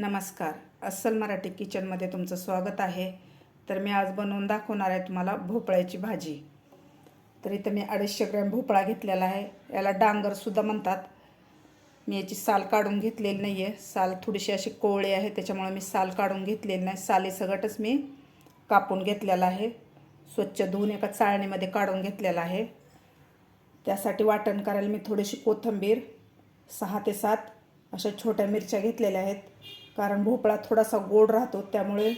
नमस्कार. अस्सल मराठी किचनमध्ये तुमचं स्वागत आहे. तर मी आज बनवून दाखवणार आहे तुम्हाला भोपळ्याची भाजी. तर इथं मी अडीचशे ग्रॅम भोपळा घेतलेला आहे. याला डांगरसुद्धा म्हणतात. मी याची साल काढून घेतलेली नाही आहे साल थोडीशी अशी कोवळी आहे त्याच्यामुळे मी साल काढून घेतलेली नाही. सालीसकटच मी कापून घेतलेला आहे. स्वच्छ धुवून एका चाळणीमध्ये काढून घेतलेला आहे. त्यासाठी वाटण करायला मी थोडीशी कोथिंबीर सहा ते सात अशा छोट्या मिरच्या घेतलेल्या आहेत. कारण भोपळा थोडासा गोड राहतो त्यामुळे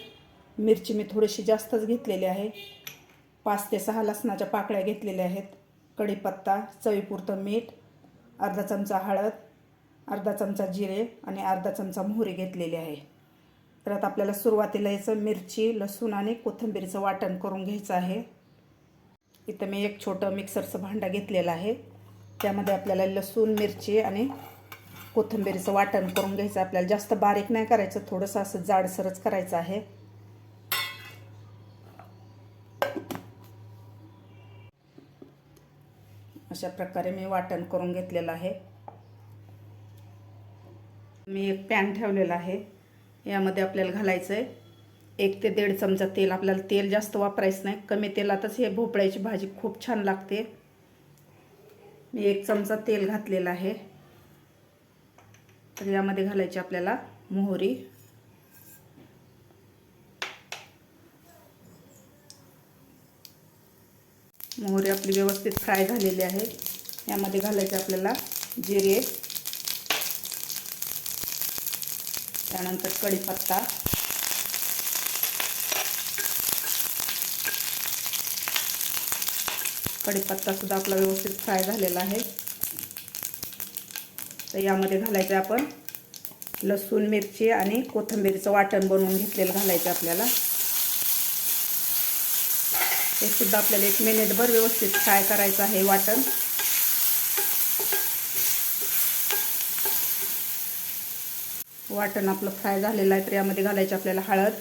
मिरची मी थोडीशी जास्तच घेतलेली आहे. पाच ते सहा लसणाच्या पाकळ्या घेतलेल्या आहेत. कढीपत्ता चवीपुरतं मीठ अर्धा चमचा हळद अर्धा चमचा जिरे आणि अर्धा चमचा मोहरी घेतलेली आहे. तर आता आपल्याला सुरुवातीला याचं मिरची लसूण आणि कोथिंबीरचं वाटण करून घ्यायचं आहे. इथं मी एक छोटं मिक्सरचं भांडं घेतलेलं आहे. त्यामध्ये आपल्याला लसूण मिरची आणि कोथिंबीरीचं वाटण करून घ्यायचं आपल्याला जास्त बारीक नाही करायचं थोडंसं असं जाडसरच करायचं आहे. अशा प्रकारे मी वाटण करून घेतलेलं आहे. मी एक पॅन ठेवलेला आहे. यामध्ये आपल्याला घालायचं आहे एक ते दीड चमचा तेल. आपल्याला तेल जास्त वापरायचं नाही. कमी तेलातच हे भोपळ्याची भाजी खूप छान लागते. मी एक चमचा तेल घातलेला आहे. तर यामध्ये घालायची आपल्याला मोहरी. मोहरी आपली व्यवस्थित फ्राय झालेली आहे. यामध्ये घालायचे आपल्याला जिरे. त्यानंतर कढीपत्ता. कढीपत्तासुद्धा आपला व्यवस्थित फ्राय झालेला आहे. तर यामध्ये घालायचं आपण लसूण मिरची आणि कोथिंबीरचं वाटण बनवून घेतलेलं घालायचं आपल्याला. हे सुद्धा आपल्याला एक मिनिटभर व्यवस्थित फ्राय करायचं आहे वाटण. वाटण आपलं फ्राय झालेलं आहे तर यामध्ये घालायचं आपल्याला हळद.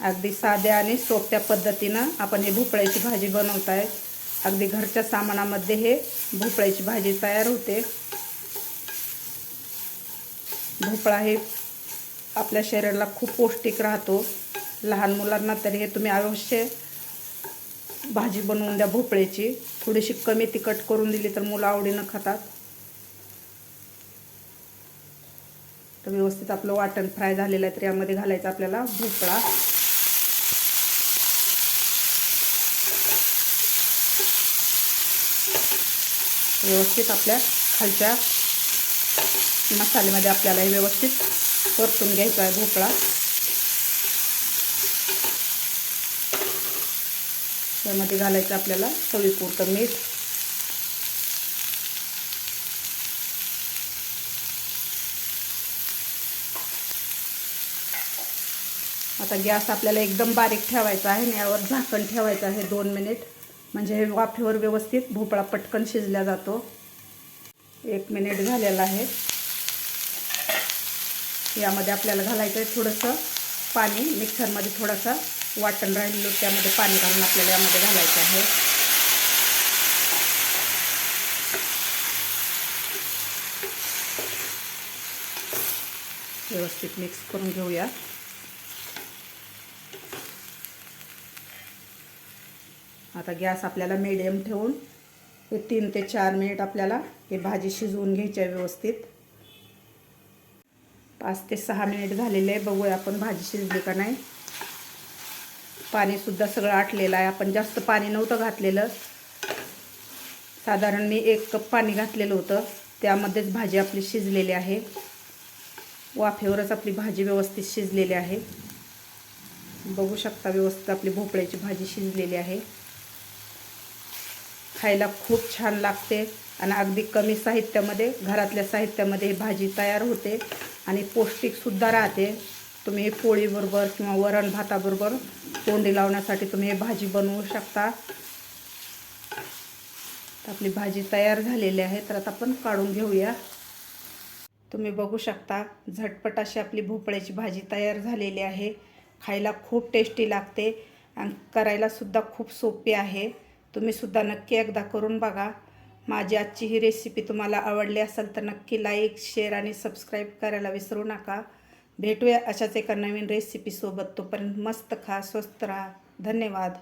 अगदी साध्या आणि सोप्या पद्धतीनं आपण हे भोपळ्याची भाजी बनवत आहे अगदी घरच्या सामानामध्ये हे भोपळ्याची भाजी तयार होते. भोपळा हे आपल्या शरीराला खूप पौष्टिक राहतो. लहान मुलांना तरी हे तुम्ही अवश्य भाजी बनवून द्या भोपळ्याची. थोडीशी कमी तिखट करून दिली तर मुलं आवडीनं खातात. तर व्यवस्थित आपलं वाटण फ्राय झालेलं आहे तर यामध्ये घालायचं आपल्याला भोपळा. व्यवस्थित आपल्या खालच्या मसाल्यामध्ये आपल्याला हे व्यवस्थित परतून घ्यायचा आहे भोपळा. त्यामध्ये घालायचं आपल्याला चवीपुरतं मीठ. आता गॅस आपल्याला एकदम बारीक ठेवायचा आहे आणि यावर झाकण ठेवायचं आहे दोन मिनिट. म्हणजे हे वाफेवर व्यवस्थित भोपळा पटकन शिजला जातो. एक मिनिट झालेला आहे. यामध्ये आपल्याला घालायचं आहे थोडंसं पाणी. मिक्सरमध्ये थोडंसं वाटण राहिलेलं त्यामध्ये पाणी घालून आपल्याला यामध्ये घालायचं आहे. व्यवस्थित मिक्स करून घेऊया. आता गॅस आपल्याला मिडियम ठेवून हे तीन ते चार मिनिट आपल्याला हे भाजी शिजवून घ्यायची आहे व्यवस्थित. पाच ते सहा मिनिट झालेले आहे. बघूया आपण भाजी शिजली का नाही. पाणीसुद्धा सगळं आटलेलं आहे. आपण जास्त पाणी नव्हतं घातलेलं. साधारण मी एक कप पाणी घातलेलं होतं. त्यामध्येच भाजी आपली शिजलेली आहे. वाफेवरच आपली भाजी व्यवस्थित शिजलेली आहे. बघू शकता व्यवस्थित आपली भोपळ्याची भाजी शिजलेली आहे. खायला खूप छान लागते आणि अगदी कमी साहित्यामध्ये घरातल्या साहित्यामध्ये ही भाजी तयार होते आणि पौष्टिकसुद्धा राहते. तुम्ही पोळीबरोबर किंवा वरण भाताबरोबर तोंडी लावण्यासाठी तुम्ही हे भाजी बनवू शकता. आपली भाजी तयार झालेली आहे तर आता आपण काढून घेऊया. तुम्ही बघू शकता झटपट अशी आपली भोपळ्याची भाजी तयार झालेली आहे. खायला खूप टेस्टी लागते आणि करायलासुद्धा खूप सोपी आहे. तुम्हीसुद्धा नक्की एकदा करून बघा. माझी आजची ही रेसिपी तुम्हाला आवडली असेल तर नक्की लाईक शेअर आणि सबस्क्राईब करायला विसरू नका. भेटूया अशाच एका नवीन रेसिपीसोबत तोपर्यंत मस्त खा स्वस्त राहा. धन्यवाद.